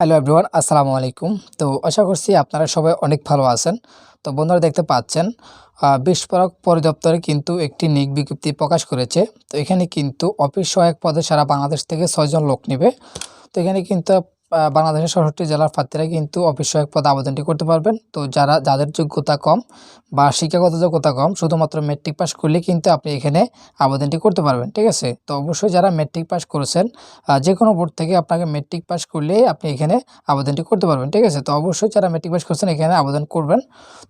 Hello everyone আসসালামু আলাইকুম তো আশা করছি আপনারা সবাই অনেক ভালো আছেন। তো বন্ধুরা দেখতে পাচ্ছেন বিস্ফোরক পরিদপ্তরে কিন্তু একটি নিক বিজ্ঞপ্তি প্রকাশ করেছে। তো এখানে কিন্তু অফিস সহায়ক পদে সারা বাংলাদেশ থেকে ছয়জন লোক নেবে। তো এখানে কিন্তু বাংলাদেশের ষষ্ঠটি জেলার প্রার্থীরা কিন্তু অফিস সহায়ক পদে আবেদনটি করতে পারবেন। তো যারা, যাদের যোগ্যতা কম বা শিক্ষাগত যোগ্যতা কম, শুধুমাত্র মেট্রিক পাস করলে কিন্তু আপনি এখানে আবেদনটি করতে পারবেন, ঠিক আছে? তো অবশ্যই যারা মেট্রিক পাস করেছেন যে কোনো বোর্ড থেকে আপনাকে মেট্রিক পাস করলেই আপনি এখানে আবেদনটি করতে পারবেন, ঠিক আছে? তো অবশ্যই যারা মেট্রিক পাস করছেন এখানে আবেদন করবেন।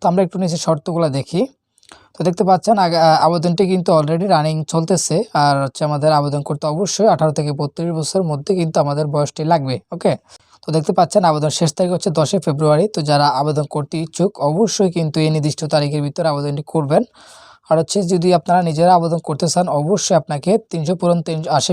তো আমরা একটু নিচে শর্তগুলো দেখি। তো দেখতে পাচ্ছেন আবেদনটি কিন্তু অলরেডি রানিং চলতেছে। আর হচ্ছে আমাদের আবেদন করতে অবশ্যই আঠারো থেকে বত্রিশ বছরের মধ্যে কিন্তু আমাদের বয়সটি লাগবে ওকে তো দেখতে পাচ্ছেন, আবেদন শেষ তারিখ হচ্ছে দশই ফেব্রুয়ারি। তো যারা আবেদন করতে ইচ্ছুক, অবশ্যই কিন্তু এই নির্দিষ্ট তারিখের ভিতরে আবেদনটি করবেন। আর হচ্ছে যদি আপনারা নিজেরা আবেদন করতে চান, অবশ্যই আপনাকে তিনশো পূরণ তিনশো আশি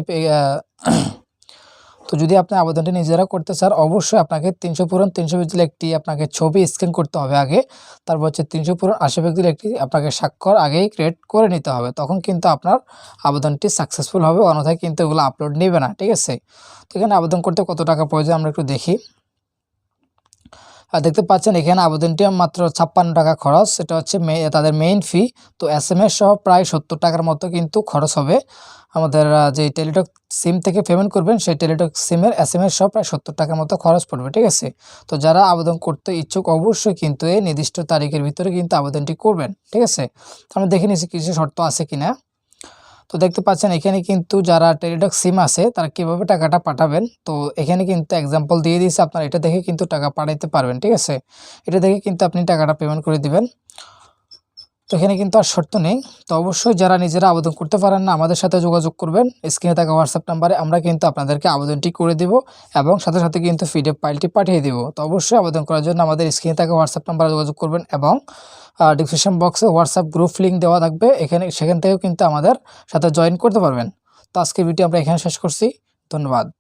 তো যদি আপনি আবেদনটি নিজেরা করতে চান, অবশ্যই আপনাকে তিনশো পুরন তিনশো ব্যক্তির একটি আপনাকে ছবি স্ক্যান করতে হবে আগে। তারপর হচ্ছে তিনশো পূরণ আশি ব্যক্তির একটি আপনাকে স্বাক্ষর আগেই ক্রিয়েট করে নিতে হবে। তখন কিন্তু আপনার আবেদনটি সাকসেসফুল হবে, অন্যথায় কিন্তু এগুলো আপলোড নেবে না, ঠিক আছে? তো এখানে আবেদন করতে কত টাকা প্রয়োজন আমরা একটু দেখি। দেখতে পাচ্ছেন এখানে আবেদনটি মাত্র ছাপ্পান্ন টাকা খরচ। সেটা হচ্ছে মে- তাদের মেইন ফি তো এস এম এস সহ প্রায় সত্তর টাকার মতো কিন্তু খরচ হবে। আমাদের যে টেলিটক সিম থেকে পেমেন্ট করবেন, সেই টেলিটক সিমের এস এম এস সহ প্রায় সত্তর টাকার মতো খরচ পড়বে, ঠিক আছে? তো যারা আবেদন করতে ইচ্ছুক, অবশ্যই কিন্তু এই নির্দিষ্ট তারিখের ভিতরে কিন্তু আবেদনটি করবেন, ঠিক আছে? আমরা দেখে নিচ্ছি কিছু শর্ত আছে কিনা। তো দেখতে পাচ্ছেন, এখানে কিন্তু যারা টেলিটক সিম আছে, তারা কীভাবে টাকাটা পাঠাবেন? তো এখানে কিন্তু এক্সাম্পল দিয়ে দিয়েছে, আপনারা এটা দেখে কিন্তু টাকা পাঠাইতে পারবেন, ঠিক আছে? এটা দেখে কিন্তু আপনি টাকাটা পেমেন্ট করে দিবেন। এখানে কিন্তু আর শর্ত নেই। তো অবশ্যই যারা নিজেরা আবেদন করতে পারেন না, আমাদের সাথে যোগাযোগ করবেন। স্ক্রিনে থাকা হোয়াটসঅ্যাপ নাম্বারে আমরা কিন্তু আপনাদেরকে আবেদনটি করে দিব এবং সাথে সাথে কিন্তু পিডিএফ ফাইলটি পাঠিয়ে দিব। তো অবশ্যই আবেদন করার জন্য আমাদের স্ক্রিনে থাকা হোয়াটসঅ্যাপ নাম্বারে যোগাযোগ করবেন এবং ডিসক্রিপশন বক্সে হোয়াটসঅ্যাপ গ্রুপ লিঙ্ক দেওয়া থাকবে। এখানে, সেখান থেকেও কিন্তু আমাদের সাথে জয়েন করতে পারবেন। তো আজকে ভিডিও আমরা এখানে শেষ করছি। ধন্যবাদ।